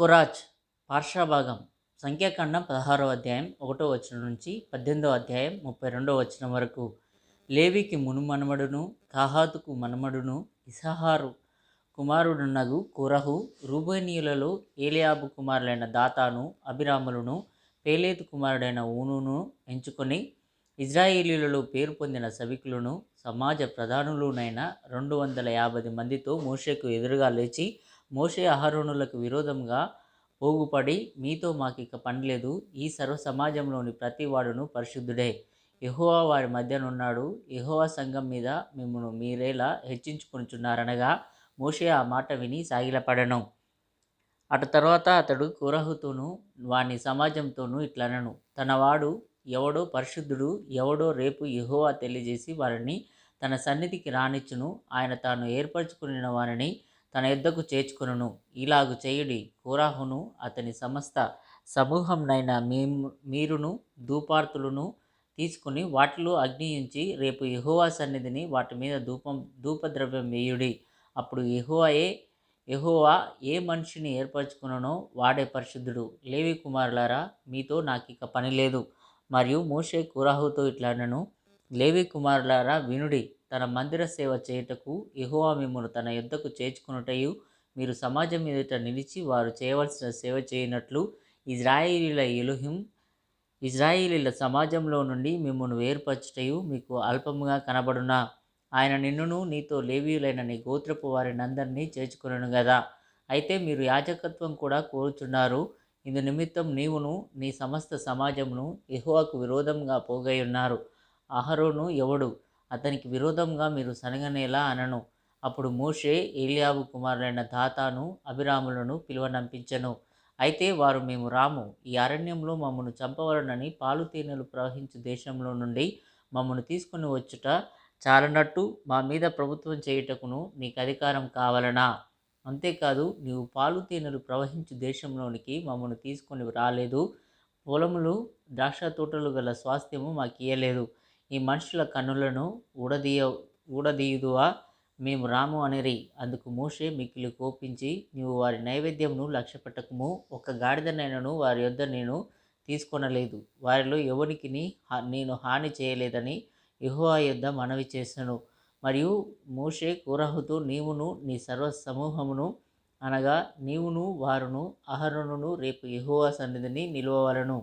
కొరాజ్ పార్శ్వభాగం సంఖ్యాకాండం పదహారవ అధ్యాయం ఒకటో వచనం నుంచి పద్దెనిమిదో అధ్యాయం ముప్పై రెండవ వచనం వరకు. లేవికి మునుమనమడును కాహాతుకు మనమడును ఇసహారు కుమారుడున్నగు కురహు రూబేనీయులలో ఏలియాబు కుమారులైన దాతాను అభిరాములను పేలేతు కుమారుడైన ఊనును ఎంచుకొని ఇజ్రాయేలీలలో పేరు పొందిన సభికులను సమాజ ప్రధానులునైన రెండు వందల యాభై మందితో మోషకు ఎదురుగా లేచి మోషే అహరోనులకు విరోధంగా పోగుపడి మీతో మాకిక పనిలేదు. ఈ సర్వ సమాజంలోని ప్రతి వాడును పరిశుద్ధుడే. ఎహోవా వారి మధ్యనున్నాడు. ఎహోవా సంఘం మీద మిమ్మల్ని మీరేలా హెచ్చించుకొనుచున్నారనగా మోషే ఆ మాట విని సాగిలపడను. అటు తర్వాత అతడు కురహుతోనూ వాని సమాజంతోనూ ఇట్లనను. తనవాడు ఎవడో పరిశుద్ధుడు ఎవడో రేపు ఎహోవా తెలియజేసి వారిని తన సన్నిధికి రానిచ్చును. ఆయన తాను ఏర్పరచుకున్న వారిని తన యుద్ధకు చేర్చుకొనును. ఇలాగు చేయుడి కోరాహును అతని సమస్త సమూహంనైన మీ మీరును ధూపార్తులను తీసుకుని వాటిలో అగ్నియించి రేపు యెహోవా సన్నిధిని వాటి మీద ధూపం ధూపద్రవ్యం వేయుడి. అప్పుడు యెహోవాయే యెహోవా ఏ మనిషిని ఏర్పరచుకుననో వాడే పరిశుద్ధుడు. లేవి కుమారులారా మీతో నాకు ఇక పని లేదు మరియు మోషే కురాహుతో ఇట్లనను. లేవి కుమారులారా వినుడి. తన మందిర సేవ చేయుటకు యెహోవా మిమ్మల్ని తన యుద్ధకు చేర్చుకున్నటయు మీరు సమాజం ఎదుట నిలిచి వారు చేయవలసిన సేవ చేయనట్లు ఇజ్రాయిలీల ఎలుహిం ఇజ్రాయిలీల సమాజంలో నుండి మిమ్మల్ని వేర్పరచుటయు మీకు అల్పముగా కనబడునా? ఆయన నిన్నును నీతో లేవీయులైన నీ గోత్రపు వారిని అందరినీ చేర్చుకునను కదా అయితే మీరు యాజకత్వం కూడా కోరుచున్నారు. ఇందు నిమిత్తం నీవును నీ సమస్త సమాజమును ఎహోవాకు విరోధంగా పోగై ఉన్నారు అహరోను ఎవడు? అతనికి విరోధంగా మీరు సనగనేలా అనను. అప్పుడు మోషే ఏలియాబు కుమారులైన దాతాను అభిరాములను పిలువనంపించను. అయితే వారు మేము రాము. ఈ అరణ్యంలో మమ్మను చంపవలనని పాలు తేనెలు ప్రవహించు దేశంలో నుండి మమ్మను తీసుకుని వచ్చుట చాలనట్టు మా మీద ప్రభుత్వం చేయుటకును నీకు అధికారం కావాలనా? అంతేకాదు నీవు పాలు తేనెలు ప్రవహించు దేశంలోనికి మమ్మను తీసుకొని రాలేదు. పొలములు ద్రాక్ష తోటలు గల స్వాస్థ్యము మాకు ఇయ్యలేదు ఈ మనుషుల కన్నులను ఊడదీయ ఊడదీయుదువా? మేము రాము అనిరి. అందుకు మోషే మిక్కిలి కోపించి నీవు వారి నైవేద్యమును లక్ష్యపెట్టకము. ఒక గాడిదనైనను వారి యొద్ద నేను తీసుకొనలేదు. వారిలో ఎవరికి నేను హాని చేయలేదని యెహోవా యొద్ద మనవి చేశాను మరియు మోషే కోరహుతో నీవును నీ సర్వ సమూహమును అనగా నీవును వారును అహరును రేపు యెహోవా సన్నిధిని నిలువవలను.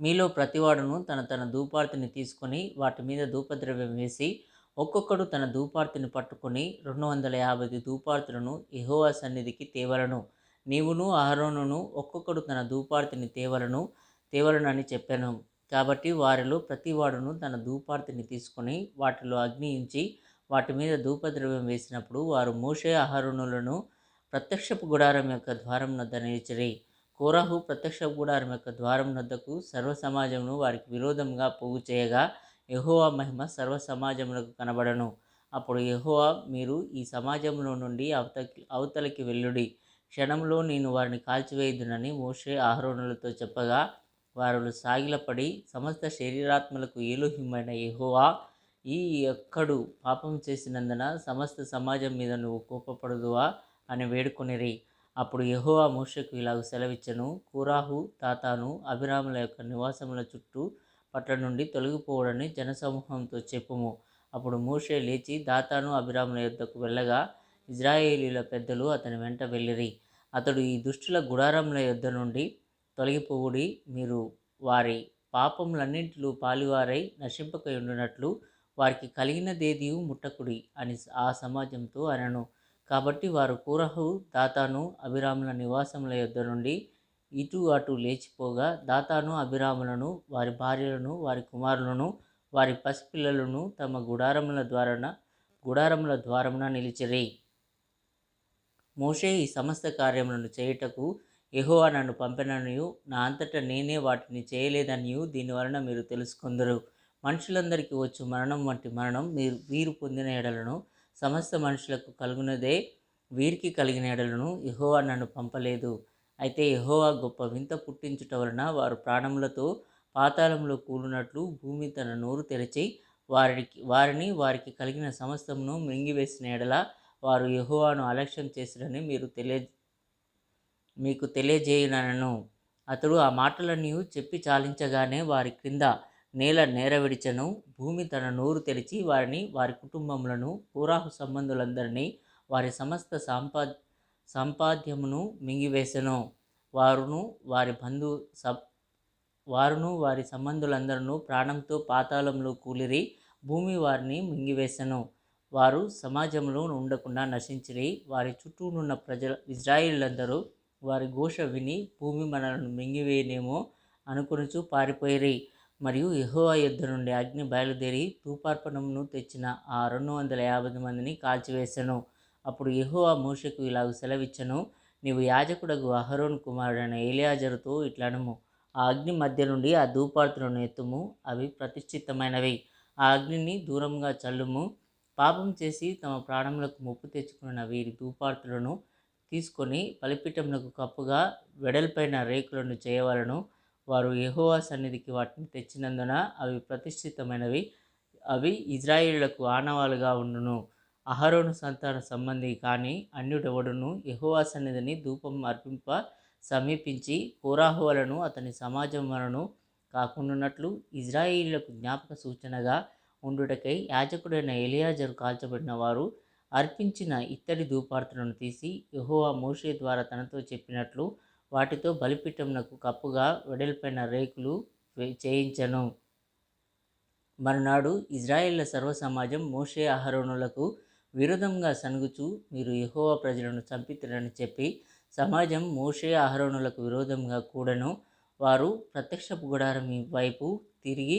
మీలో ప్రతివాడును తన తన ధూపార్తిని తీసుకొని వాటి మీద ధూపద్రవ్యం వేసి ఒక్కొక్కడు తన ధూపార్తిని పట్టుకొని రెండు వందల యాభై ధూపార్తులను ఎహోవా సన్నిధికి తేవలను. నీవును అహరోనును ఒక్కొక్కడు తన ధూపార్తిని తేవలను తేవలనని చెప్పాను. కాబట్టి వారిలో ప్రతివాడును తన ధూపార్తిని తీసుకొని వాటిలో అగ్ని ఉంచి వాటి మీద ధూపద్రవ్యం వేసినప్పుడు వారు మోషే అహరోనులను ప్రత్యక్షపు గుడారం యొక్క ద్వారం వద్ద నిలిచిరి. కోరాహు ప్రత్యక్ష గుడారం యొక్క ద్వారం వద్దకు సర్వ సమాజమును వారికి విరోధంగా పోగు చేయగా యహోవా మహిమ సర్వ సమాజములకు కనబడను. అప్పుడు యహోవా మీరు ఈ సమాజంలో నుండి అవతకి అవతలికి వెళ్ళుడి. క్షణంలో నేను వారిని కాల్చివేయదునని మోషే ఆహరణలతో చెప్పగా వారు సాగిలపడి సమస్త శరీరాత్మలకు ఏలోహిమైన యహోవా ఈ ఎక్కడు పాపం చేసినందున సమస్త సమాజం మీద నువ్వు కోపపడదువా అని వేడుకొనిరి. అప్పుడు యహోవా మోషకు ఇలాగ సెలవిచ్చను కూరాహు తాతాను అభిరాముల యొక్క నివాసముల చుట్టూ పట్ల నుండి తొలగిపోవడని జనసమూహంతో చెప్పుము. అప్పుడు మోషే లేచి దాతాను అభిరాముల యొద్దకు వెళ్ళగా ఇజ్రాయేలీల పెద్దలు అతని వెంట వెళ్ళిరి. అతడు ఈ దుష్టుల గుడారముల యొద్ద నుండి తొలగిపోవుడి మీరు వారి పాపములన్నింటిలో పాలివారై నశింపక ఉండునట్లు వారికి కలిగినదేది ముట్టకుడి అని ఆ సమాజంతో అనను. కాబట్టి వారు కూరహు దాతాను అభిరాముల నివాసముల యొద్ద నుండి ఇటు అటు లేచిపోగా దాతాను అభిరాములను వారి భార్యలను వారి కుమారులను వారి పసిపిల్లలను తమ గుడారముల ద్వారాన గుడారముల ద్వారమున నిలిచిరి. మోషే ఈ సమస్త కార్యములను చేయుటకు ఎహోవా నన్ను పంపిననియు నా అంతటా నేనే వాటిని చేయలేదనియు దీనివలన మీరు తెలుసుకుందరు. మనుషులందరికీ వచ్చు మరణం వంటి మరణం మీరు వీరు పొందిన ఎడలను సమస్త మనుషులకు కలుగునదే. వీరికి కలిగిన ఎడలను యహోవా నన్ను పంపలేదు. అయితే యహోవా గొప్ప వింత పుట్టించుట వలన వారు ప్రాణములతో పాతాళంలో కూలినట్లు భూమి తన నోరు తెరిచి వారికి వారిని వారికి కలిగిన సమస్తమును మింగివేసిన ఎడల వారు యహోవాను అలక్ష్యం చేసిరని మీరు తెలియ మీకు తెలియజేయునను. అతడు ఆ మాటలన్నీ చెప్పి చాలించగానే వారి క్రింద నేల నేరవిడిచను భూమి తన నోరు తెరిచి వారిని వారి కుటుంబములను పూరాహు సంబంధులందరినీ వారి సమస్త సంపా సంపాద్యమును మింగివేసెను. వారును వారి బంధు సబ్ వారును వారి సంబంధులందరూ ప్రాణంతో పాతాళంలో కూలిరి భూమి వారిని మింగివేసెను. వారు సమాజంలో ఉండకుండా నశించిరి వారి చుట్టూనున్న ప్రజల ఇజ్రాయిలందరూ వారి ఘోష విని భూమి మనలను మింగివేయనేమో అనుకొనుచు పారిపోయిరి. మరియు ఎహోవా యుద్ధ నుండి అగ్ని బయలుదేరి తూపార్పణమును తెచ్చిన ఆ రెండు వందల యాభై మందిని కాల్చివేసెను. అప్పుడు యెహోవా మూషకు ఇలాగ సెలవిచ్చను నీవు యాజకుడగు అహరోన్ కుమారుడైన ఏలియాజరుతో ఇట్లనము ఆ అగ్ని మధ్య నుండి ఆ ధూపార్తులను ఎత్తుము అవి ప్రతిష్ఠితమైనవి. ఆ అగ్నిని దూరంగా చల్లుము. పాపం చేసి తమ ప్రాణములకు ముప్పు తెచ్చుకున్న వీరి ధూపార్తులను తీసుకొని బలిపీఠమునకు కప్పుగా వెడల్పైన రేకులను చేయవలను. వారు యహోవా సన్నిధికి వాటిని తెచ్చినందున అవి ప్రతిష్ఠితమైనవి. అవి ఇజ్రాయిళ్ళకు ఆనవాలుగా ఉండును. అహరోను సంతాన సంబంధి కానీ అన్యుడెవడును యహోవా సన్నిధిని ధూపం అర్పింప సమీపించి కోరాహువలను అతని సమాజం వలను కాకుండానట్లు ఇజ్రాయిలీలకు జ్ఞాపక సూచనగా ఉండుటకై యాజకుడైన ఎలియాజరు కాల్చబడిన వారు అర్పించిన ఇత్తడి ధూపార్తులను తీసి యహోవా మోషే ద్వారా తనతో చెప్పినట్లు వాటితో బలిపీఠంనకు కప్పుగా వెడల్పైన రేకులు చేయించను చేయించెను. మరునాడు ఇజ్రాయేళ్ళ సర్వ సమాజం మోషే అహరోనులకు విరోధంగా సనుగుచు మీరు యహోవా ప్రజలను చంపితురని చెప్పి సమాజం మోషే అహరోనులకు విరోధంగా కూడను. వారు ప్రత్యక్షపు గుడారం వైపు తిరిగి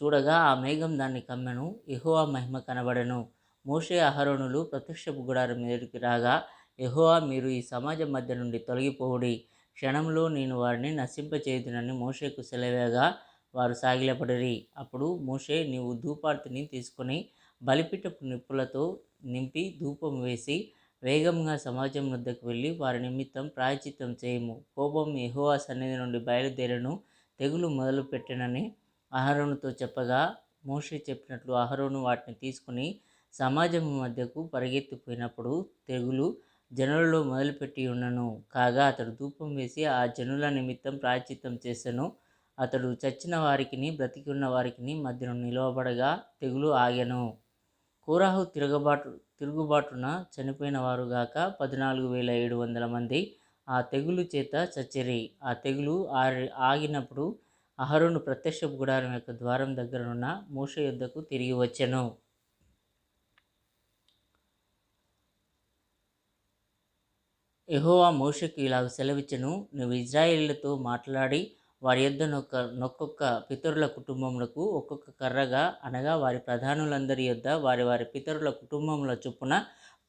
చూడగా ఆ మేఘం దాన్ని కమ్మెను ఎహోవా మహిమ కనబడను. మోషే అహరోనులు ప్రత్యక్షపు గుడారం ఎదుటికి రాగా ఎహోవా మీరు ఈ సమాజం మధ్య నుండి తొలగిపోవుడి. క్షణంలో నేను వారిని నశింపచేయుదునని మోషేకు సెలవేగా వారు సాగిలపడిరి. అప్పుడు మోషే నీవు ధూపార్తిని తీసుకొని బలిపిటపు నిప్పులతో నింపి ధూపం వేసి వేగంగా సమాజం వద్దకు వెళ్ళి వారి నిమిత్తం ప్రాయచిత్తం చేయము. కోపం ఎహోవా సన్నిధి నుండి బయలుదేరను. తెగులు మొదలుపెట్టెనని అహరోనుతో చెప్పగా మోషే చెప్పినట్లు అహరోను వాటిని తీసుకుని సమాజం మధ్యకు పరిగెత్తిపోయినప్పుడు తెగులు జనులలో మొదలుపెట్టి ఉన్నను. కాగా అతడు ధూపం వేసి ఆ జనుల నిమిత్తం ప్రాయచిత్తం చేసెను. అతడు చచ్చిన వారికిని బ్రతికి ఉన్న వారికిని మధ్యను నిలవబడగా తెగులు ఆగెను. కోరాహు తిరగబాటు తిరుగుబాటున చనిపోయిన వారు గాక పద్నాలుగు వేల ఏడు వందల మంది ఆ తెగులు చేత చచ్చిరి. ఆ తెగులు ఆగినప్పుడు అహరోను ప్రత్యక్ష గుడారం యొక్క ద్వారం దగ్గరనున్న మూష యుద్ధకు తిరిగి వచ్చెను. ఎహోవా మోషకు ఇలాగ సెలవిచ్చను. నువ్వు ఇజ్రాయేళ్ళతో మాట్లాడి వారి యొద్ద నొక్క నొక్కొక్క పితరుల కుటుంబములకు ఒక్కొక్క కర్రగా అనగా వారి ప్రధానులందరి యొద్ద వారి వారి పితరుల కుటుంబముల చొప్పున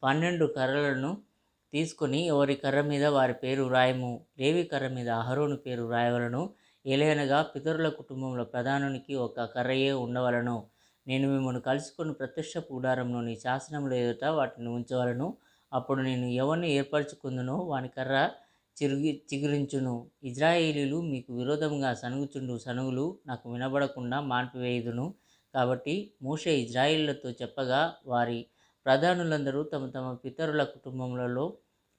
పన్నెండు కర్రలను తీసుకొని ఎవరి కర్ర మీద వారి పేరు రాయము. లేవి కర్ర మీద అహరోను పేరు రాయవలను. ఏలైనగా పితరుల కుటుంబముల ప్రధానునికి ఒక కర్రయే ఉండవలను. నేను మిమ్మల్ని కలుసుకొని ప్రత్యక్ష గుడారంలోని శాసనముల ఎదుట వాటిని ఉంచవలను. అప్పుడు నేను ఎవరిని ఏర్పరచుకుందునో వాని కర్ర చిరుగి చిగురించును. ఇజ్రాయేలీలు మీకు విరోధంగా సనుగుచుండు సనుగులు నాకు వినబడకుండా మాన్పివేయుదును. కాబట్టి మూషే ఇజ్రాయిళ్ళతో చెప్పగా వారి ప్రధానులందరూ తమ తమ పితరుల కుటుంబములలో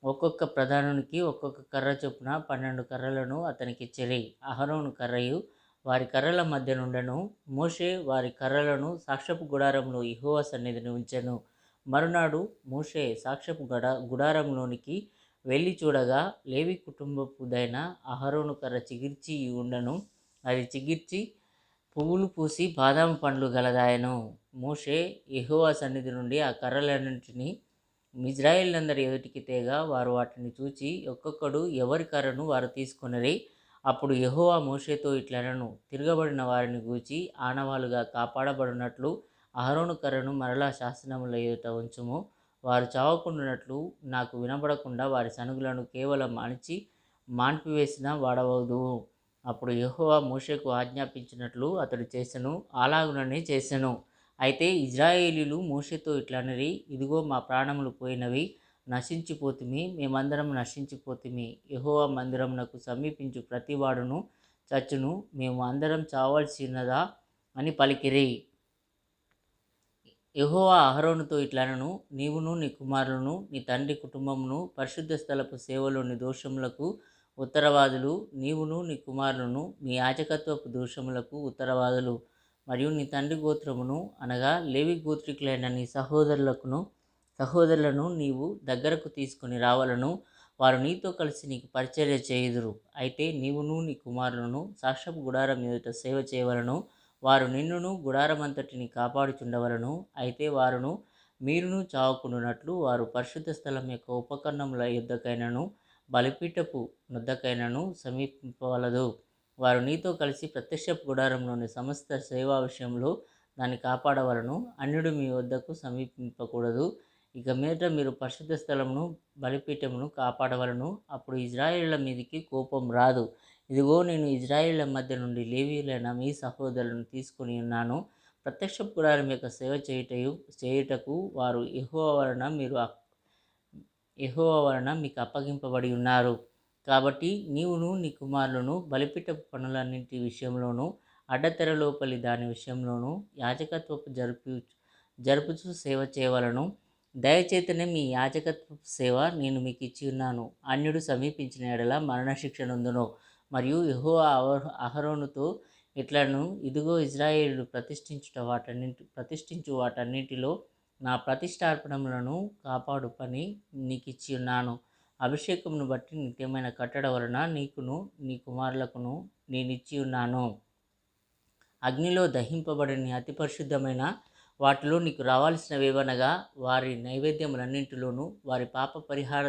ఒక్కొక్క ప్రధానునికి ఒక్కొక్క కర్ర చొప్పున పన్నెండు కర్రలను అతనికి ఇచ్చిరి అహరోను కర్రయు వారి కర్రల మధ్య నుండను. మోషే వారి కర్రలను సాక్షపు గుడారంలో ఇహోవ సన్నిధిని ఉంచెను. మరునాడు మోషే సాక్ష్యపు గడ గుడారంలోనికి వెళ్ళి చూడగా లేవి కుటుంబపుదైన అహరోను కర్ర చిగిర్చి ఉండను. అది చిగిర్చి పువ్వులు పూసి బాదాం పండ్లు గలదాయను. మోషే ఎహోవా సన్నిధి నుండి ఆ కర్రలన్నింటినీ మిజ్రాయిలందరి ఎదుటికి తేగా వారు వాటిని చూచి ఒక్కొక్కడు ఎవరి కర్రను వారు తీసుకొనిరి అప్పుడు యహోవా మోషేతో ఇట్లనను. తిరగబడిన వారిని గూచి ఆనవాలుగా కాపాడబడినట్లు అహరోను కర్రను మరలా శాసనముల ఎదుట ఉంచుము. వారు చావకుండానట్లు నాకు వినబడకుండా వారి సనుగులను కేవలం అణిచి మాన్పివేసిన వాడవదు. అప్పుడు యహోవా మూషకు ఆజ్ఞాపించినట్లు అతడు చేసెను అలాగుననే చేసెను. అయితే ఇజ్రాయేలీలు మోషేతో ఇట్లనరి ఇదిగో మా ప్రాణములు పోయినవి నశించిపోతుమి మేమందరం నశించిపోతుమి. యహోవా మందిరమునకు సమీపించు ప్రతివాడును చచ్చును మేము అందరం చావాల్సినదా అని పలికిరి. యహోవా అహరోనుతో ఇట్లనను నీవును నీ కుమారులను నీ తండ్రి కుటుంబమును పరిశుద్ధ స్థలపు సేవలోని దోషములకు ఉత్తరవాదులు నీవును నీ కుమారులను మీ యాజకత్వపు దోషములకు ఉత్తరవాదులు మరియు నీ తండ్రి గోత్రమును అనగా లేవి గోత్రికులైన నీ సహోదరులకును సహోదరులను నీవు దగ్గరకు తీసుకొని రావాలను వారు నీతో కలిసి నీకు పరిచర్య చేయుదురు. అయితే నీవును నీ కుమారులను సాక్షపు గుడారం ఎదుట సేవ చేయవలను వారు నిన్నును గుడారమంతటిని కాపాడుచుండవలను అయితే వారును మీరును చావకుండునట్లు వారు పరిశుద్ధ స్థలం యొక్క ఉపకరణముల యుద్ధకైనను బలిపీఠపు నుద్దకైనను సమీపవలదు వారు నీతో కలిసి ప్రత్యక్షపు గుడారంలోని సమస్త సేవా విషయంలో దాన్ని కాపాడవలను అన్యుడు మీ వద్దకు సమీపింపకూడదు. ఇక మీదట మీరు పరిశుద్ధ స్థలమును బలిపీఠమును కాపాడవలను అప్పుడు ఇజ్రాయేళ్ళ మీదికి కోపం రాదు. ఇదిగో నేను ఇజ్రాయేళ్ళ మధ్య నుండి లేవీలైన మీ సహోదరులను తీసుకొని ఉన్నాను. ప్రత్యక్ష గుడారం యొక్క సేవ చేయుటయు చేయుటకు వారు ఎహో వలన మీరు ఎహో వలన మీకు అప్పగింపబడి ఉన్నారు. కాబట్టి నీవును నీ కుమారులను బలిపీఠపు పనులన్నింటి విషయంలోనూ అడ్డతెర లోపలి దాని విషయంలోనూ యాజకత్వపు జరుపు జరుపుచు సేవ చేయవలను. దయచేతనే మీ యాజకత్వ సేవ నేను మీకు ఇచ్చి ఉన్నాను. అన్యుడు సమీపించిన ఎడల మరణశిక్ష నందును. మరియు యహో అహరోనుతో ఇట్లను ఇదిగో ఇజ్రాయేలు ప్రతిష్ఠించుట వాటన్నింటి ప్రతిష్ఠించు వాటన్నిటిలో నా ప్రతిష్టార్పణములను కాపాడు పని నీకు ఇచ్చి ఉన్నాను. అభిషేకమును బట్టి నిత్యమైన కట్టడ వలన నీకును నీ కుమారులకును నేను ఇచ్చి ఉన్నాను. అగ్నిలో దహింపబడిన అతి పరిశుద్ధమైన వాటిలో నీకు రావాల్సినవేవనగా వారి నైవేద్యములన్నింటిలోనూ వారి పాప పరిహార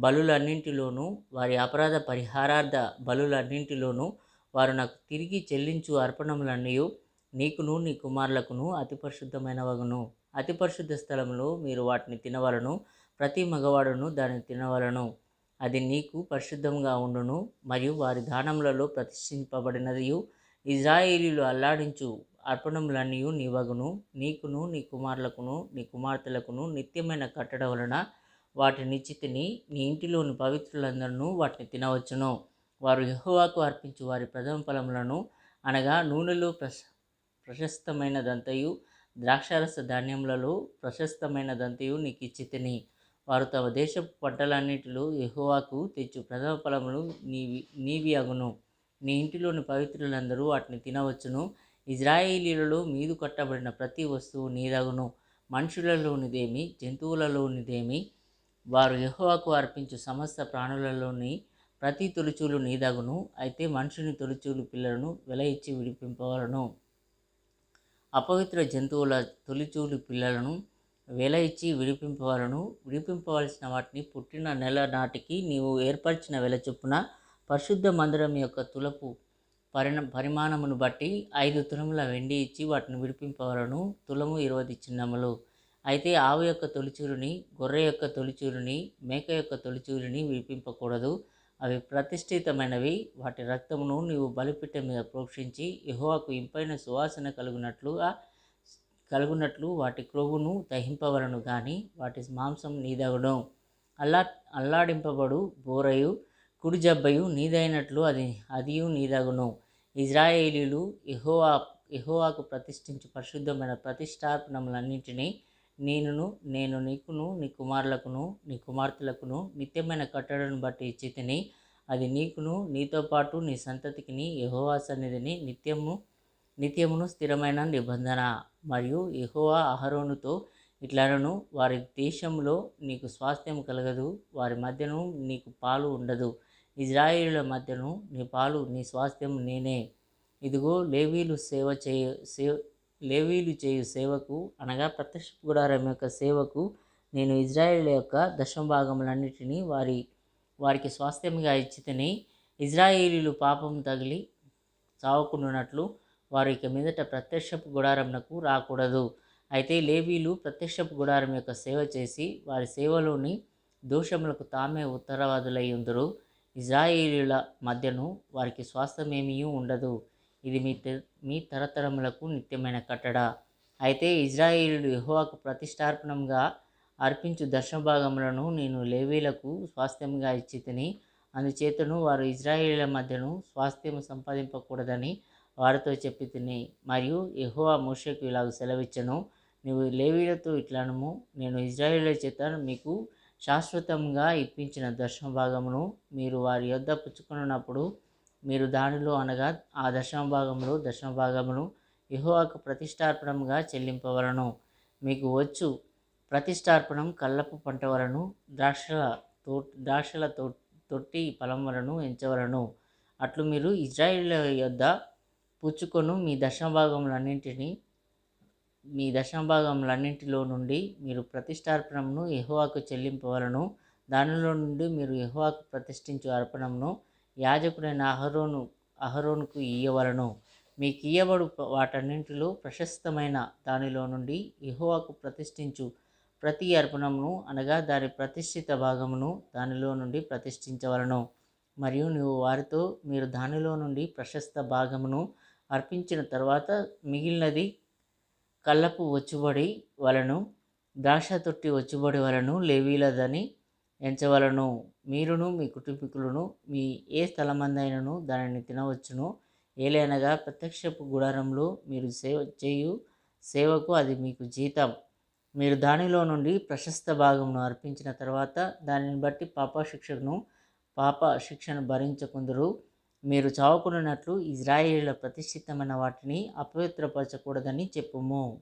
బలులన్నింటిలోనూ వారి అపరాధ పరిహారార్థ బలులన్నింటిలోనూ వారు నాకు తిరిగి చెల్లించు అర్పణములన్నీ నీకును నీ కుమారులకును అతి పరిశుద్ధమైన వగును అతి పరిశుద్ధ స్థలంలో మీరు వాటిని తినవలను. ప్రతి మగవాడును దాన్ని తినవలను. అది నీకు పరిశుద్ధంగా ఉండును. మరియు వారి దానములలో ప్రతిష్ఠింపబడినదియు. ఇజ్రాయేలీలు అల్లాడించు అర్పణములన్నీ నీ వగును నీకును నీ కుమారులకును నీ కుమార్తెలకును నిత్యమైన కట్టడ వలన వాటిని చితిని నీ ఇంటిలోని పవిత్రులందరూ వాటిని తినవచ్చును. వారు యహోవాకు అర్పించు వారి ప్రథమ ఫలములను అనగా నూనెలో ప్రశ ప్రశస్తమైనదంతయు ద్రాక్షారస ధాన్యములలో ప్రశస్తమైనదంతయు నీకు ఇచ్చి తిని వారు తమ దేశపు పంటలన్నిటిలో ఎహోవాకు తెచ్చు ప్రథమ ఫలములు నీవి నీవి అగును. నీ ఇంటిలోని పవిత్రులందరూ వాటిని తినవచ్చును. ఇజ్రాయేలీలలో మీదు కట్టబడిన ప్రతి వస్తువు నీదగును. మనుషులలోనిదేమి జంతువులలోనిదేమి వారు యహోవాకు అర్పించు సమస్త ప్రాణులలోని ప్రతి తొలిచూలు నీదగును అయితే మనుషుని తొలిచూలు పిల్లలను వెల ఇచ్చి విడిపింపవలను. అపవిత్ర జంతువుల తొలిచూలు పిల్లలను వెల ఇచ్చి విడిపింపవలను. విడిపింపవలసిన వాటిని పుట్టిన నెల నాటికి నీవు ఏర్పరిచిన వెల చొప్పున పరిశుద్ధ మందిరం యొక్క తులపు పరిణ పరిమాణమును బట్టి ఐదు తులముల వెండి ఇచ్చి వాటిని విడిపింపవలను. తులము ఇరవై చిన్నములు. అయితే ఆవు యొక్క తొలిచూరుని గొర్రె యొక్క తొలిచూరుని మేక యొక్క తొలిచూరుని విడిపింపకూడదు అవి ప్రతిష్ఠితమైనవి. వాటి రక్తమును నీవు బలిపిట్ట మీద ప్రోక్షించి యహోవాకు ఇంపైన సువాసన కలుగునట్లుగా కలుగునట్లు వాటి క్రొవ్వును దహింపవలను కానీ వాటి మాంసం నీదగడం అల్లా అల్లాడింపబడు బోరయు కుడి జబ్బయు నీదైనట్లు అది అదియు నీదగును. ఇజ్రాయేలీలు ఎహోవా ఎహోవాకు ప్రతిష్ఠించు పరిశుద్ధమైన ప్రతిష్టాపనములన్నింటినీ నేనును నేను నీకును నీ కుమారులకును నీ కుమార్తెలకును నిత్యమైన కట్టడను బట్టి ఇచ్చి తిని అది నీకును నీతో పాటు నీ సంతతికిని యహోవా సన్నిధిని నిత్యము నిత్యమును స్థిరమైన నిబంధన. మరియు యహోవా అహరోనుతో ఇట్లనను వారి దేశంలో నీకు స్వాస్థ్యం కలగదు వారి మధ్యను నీకు పాలు ఉండదు. ఇజ్రాయిల మధ్యను నీ పాలు నీ స్వాస్థ్యం నేనే. ఇదిగో లేవీలు సేవ చేయ సేవ లేవీలు చేయు సేవకు అనగా ప్రత్యక్ష గుడారం యొక్క సేవకు నేను ఇజ్రాయేల్ యొక్క దశమభాగములన్నిటినీ వారి వారికి స్వాస్థ్యంగా ఇచ్చితని ఇజ్రాయేలీలు పాపం తగిలి చావకుండునట్లు వారు ఇక మీదట ప్రత్యక్షపు గుడారంనకు రాకూడదు. అయితే లేవీలు ప్రత్యక్షపు గుడారం యొక్క సేవ చేసి వారి సేవలోని దోషములకు తామే ఉత్తరవాదులై ఉందరు. ఇజ్రాయేలీల మధ్యను వారికి స్వాస్థ్యమేమీ ఉండదు. ఇది మీ మీ తరతరములకు నిత్యమైన కట్టడ. అయితే ఇజ్రాయిలు యహోవాకు ప్రతిష్టార్పణంగా అర్పించు దశభాగములను నేను లేవీలకు స్వాస్థ్యంగా ఇచ్చితని. అందుచేతను వారు ఇజ్రాయిల మధ్యను స్వాస్థ్యం సంపాదింపకూడదని వారితో చెప్పి తిని మరియు యహోవా మోషకు ఇలాగ సెలవిచ్చను. నువ్వు లేవీలతో ఇట్లనము. నేను ఇజ్రాయిల చేత మీకు శాశ్వతంగా ఇప్పించిన దర్శన భాగమును మీరు వారి యొద్ద పుచ్చుకున్నప్పుడు మీరు దానిలో అనగా ఆ దశమ భాగంలో దశమ భాగమును యెహోవాకు ప్రతిష్టార్పణంగా చెల్లింపవలను. మీకు వచ్చు ప్రతిష్టార్పణం కల్లపు పంట వలను ద్రాక్షల తో ద్రాక్షల తో తొట్టి ఫలం వలను ఎంచవలను. అట్లు మీరు ఇజ్రాయిల్ యొద్ద పుచ్చుకొను మీ దశభాగములన్నింటినీ మీ దశభాగములన్నింటిలో నుండి మీరు ప్రతిష్టార్పణమును ఎహోవాకు చెల్లింపవలను. దానిలో నుండి మీరు యెహోవాకు ప్రతిష్ఠించు అర్పణమును యాజకుడైన అహరోను అహరోనుకు ఇయ్యవలను. మీకు ఇయ్యబడు వాటన్నింటిలో ప్రశస్తమైన దానిలో నుండి ఇహోవాకు ప్రతిష్ఠించు. ప్రతి అర్పణమును అనగా దాని ప్రతిష్ఠిత భాగమును దానిలో నుండి ప్రతిష్ఠించవలను. మరియు నీవు వారితో మీరు దానిలో నుండి ప్రశస్త భాగమును అర్పించిన తర్వాత మిగిలినది కళ్ళపు వచ్చుబడి వలను ద్రాక్ష తొట్టి వచ్చుబడి వలను లేవీలదని ఎంచవలను మీరును మీ కుటుంబీకులను మీ ఏ స్థలమందైనను దానిని తినవచ్చును. ఏలైనగా ప్రత్యక్షపు గుడారంలో మీరు సేవ చేయు సేవకు అది మీకు జీతం. మీరు దానిలో నుండి ప్రశస్త భాగమును అర్పించిన తర్వాత దానిని బట్టి పాప శిక్షను పాప శిక్షను భరించకుందరు. మీరు చావుకున్నట్లు ఇజ్రాయేలీల ప్రతిష్ఠితమైన వాటిని అపవిత్రపరచకూడదని చెప్పుము.